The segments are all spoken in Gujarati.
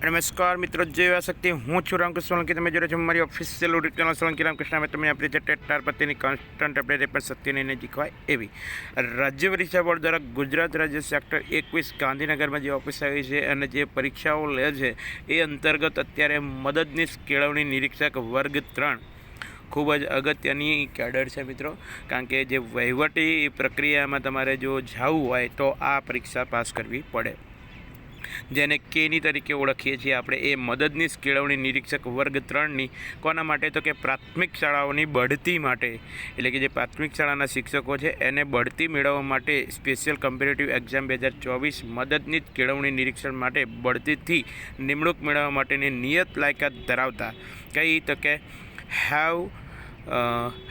નમસ્કાર મિત્રો, જય શક્તિ. હું છું રામકૃષ્ણ સોલંકી. તમે જોડે છો મારી official YouTube channel Solanki Ramkrishna. અમે તમને આપણી જે ટેટાર પતિની કોન્સ્ટન્ટ અપડેટ પણ સત્યની નજીક હોય એવી. રાજ્ય પરીક્ષા બોર્ડ દ્વારા ગુજરાત રાજ્ય સેક્ટર એકવીસ ગાંધીનગરમાં જે ઓફિસ આવી છે અને જે પરીક્ષાઓ લે છે, એ અંતર્ગત અત્યારે મદદનીશ કેળવણી નિરીક્ષક વર્ગ ત્રણ. ખૂબ જ અગત્યની કેડર છે મિત્રો, કારણ કે જે વહીવટી પ્રક્રિયામાં તમારે જો જવું હોય તો આ પરીક્ષા પાસ કરવી પડે. જેને કેની તરીકે ઓળખીએ છીએ આપણે. એ મદદનીશ કેળવણી નિરીક્ષક વર્ગ ત્રણની. કોના માટે? તો કે પ્રાથમિક શાળાઓની બઢતી માટે. એટલે કે જે પ્રાથમિક શાળાના શિક્ષકો છે, એને બઢતી મેળવવા માટે સ્પેશિયલ કમ્પેરેટિવ એક્ઝામ બે હજાર ચોવીસ મદદનીશ કેળવણી નિરીક્ષણ માટે બઢતીથી નિમણૂક મેળવવા માટેની નિયત લાયકાત ધરાવતા. કઈ તો કે have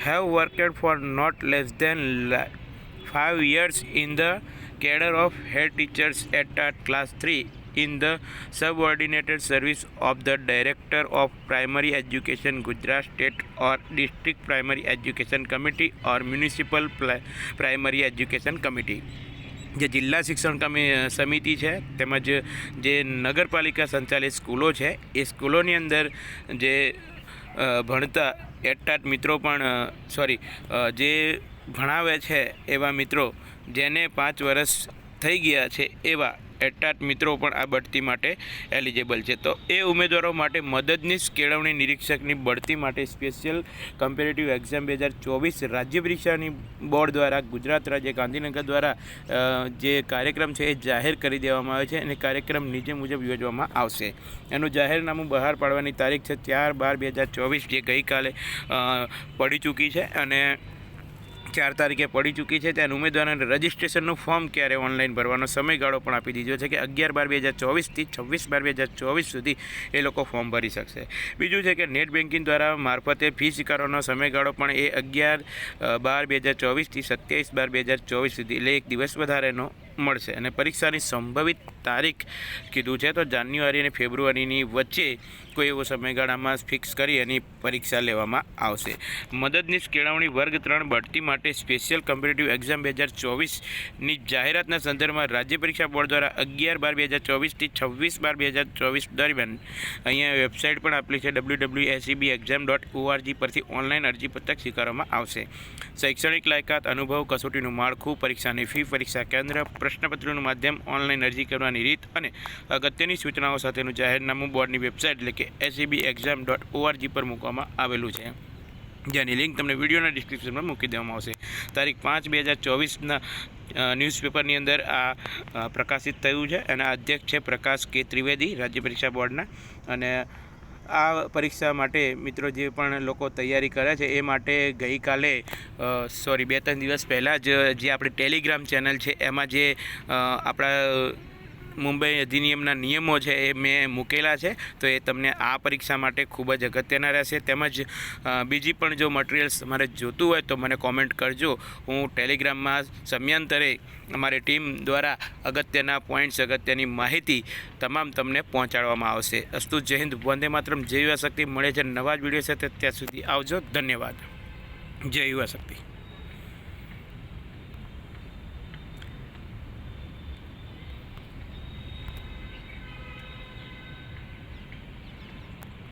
have worked for not less than five years in the head teachers at uh, class 3 in the subordinated service of the director of primary education gujarat state or district primary education committee or municipal Pli- primary education committee જે જિલ્લા શિક્ષણ કમિ સમિતિ છે તેમજ જે નગરપાલિકા સંચાલિત સ્કૂલો છે એ સ્કૂલોની અંદર જે ભણતા એટાટ મિત્રો પણ સોરી જે ભણાવે છે એવા મિત્રો જેને પાંચ વર્ષ થઈ ગયા છે એવા એટાટ મિત્રો પણ આ બઢતી માટે એલિજિબલ છે. તો એ ઉમેદવારો માટે મદદનીશ કેળવણી નિરીક્ષકની બઢતી માટે સ્પેશિયલ કમ્પેરેટિવ એક્ઝામ બે હજાર ચોવીસ રાજ્ય પરીક્ષાની બોર્ડ દ્વારા ગુજરાત રાજ્ય ગાંધીનગર દ્વારા જે કાર્યક્રમ છે એ જાહેર કરી દેવામાં આવે છે અને કાર્યક્રમ નીચે મુજબ યોજવામાં આવશે. એનું જાહેરનામું બહાર પાડવાની તારીખ છે ચાર બાર બે હજાર ચોવીસ જે ગઈકાલે પડી ચૂકી છે અને ચાર તારીખે પડી ચૂકી છે ત્યાં ઉમેદવારોને રજિસ્ટ્રેશનનું ફોર્મ ક્યારે ઓનલાઈન ભરવાનો સમયગાળો પણ આપી દીધો છે કે અગિયાર બાર બે હજાર ચોવીસથી છવ્વીસ બાર બે હજાર ચોવીસ સુધી એ લોકો ફોર્મ ભરી શકશે. બીજું છે કે નેટ બેન્કિંગ દ્વારા મારફતે ફી સ્વીકારવાનો સમયગાળો પણ એ અગિયાર બાર બે હજાર ચોવીસથી સત્યાવીસ બાર બે હજાર ચોવીસ સુધી એટલે એક દિવસ વધારેનો મળશે અને પરીક્ષાની સંભવિત તારીખ કીધું છે. તો જાન્યુઆરી અને ફેબ્રુઆરીની વચ્ચે કોઈ એવો સમયગાળામાં ફિક્સ કરી એની પરીક્ષા લેવામાં આવશે. મદદનીશ કેળવણી વર્ગ ત્રણ બઢતી માટે સ્પેશિયલ કમ્પિટિટિવ એક્ઝામ બે હજાર ચોવીસની જાહેરાતના સંદર્ભમાં રાજ્ય પરીક્ષા બોર્ડ દ્વારા અગિયાર બાર બે હજાર ચોવીસથી છવ્વીસ બાર બે હજાર ચોવીસ દરમિયાન અહીંયા વેબસાઇટ પણ આપેલી છે. W W ACB exam dot org પરથી ઓનલાઈન અરજીપત્રક સ્વીકારવામાં આવશે. શૈક્ષણિક લાયકાત, અનુભવ, કસોટીનું માળખું, પરીક્ષાની ફી, પરીક્ષા કેન્દ્ર પ્રશ્નપત્રનું માધ્યમ ઓનલાઈન અરજી કરવાની રીત અને અગત્યની સૂચનાઓ સાથેનું જાહેરનામું બોર્ડની વેબસાઇટ, એટલે કે એસીબી એક્ઝામ ડોટ ઓઆરજી પર મૂકવામાં આવેલું છે. જેની લિંક તમને વિડીયોના ડિસ્ક્રિપ્શનમાં મૂકી દેવામાં આવશે. તારીખ પાંચ બે હજાર ચોવીસના ન્યૂઝપેપરની અંદર આ પ્રકાશિત થયું છે એના અધ્યક્ષ છે પ્રકાશ કે ત્રિવેદી રાજ્ય પરીક્ષા બોર્ડના અને આ પરીક્ષા માટે મિત્રો જે પણ લોકો તૈયારી કરે છે, એ માટે ગઈકાલે સોરી બે ત્રણ દિવસ પહેલાં જ જે આપણી ટેલિગ્રામ ચેનલ છે, એમાં જે આપણા મુંબઈ અધિનિયમના નિયમો છે એ મેં મૂકેલા છે. તો એ તમને આ પરીક્ષા માટે ખૂબ જ અગત્યના રહેશે. તેમજ બીજી પણ જો મટીરિયલ્સ તમારે જોતું હોય તો મને કોમેન્ટ કરજો. હું ટેલિગ્રામમાં સમયાંતરે અમારી ટીમ દ્વારા અગત્યના પોઈન્ટ્સ અગત્યની માહિતી તમામ તમને પહોંચાડવામાં આવશે. અસ્તુ જય હિન્દ. વંદે માત્રમ. જય યુવા શક્તિ. મળે છે નવા જ વીડિયો સાથે. ત્યાં સુધી આવજો. ધન્યવાદ. જય યુવા શક્તિ.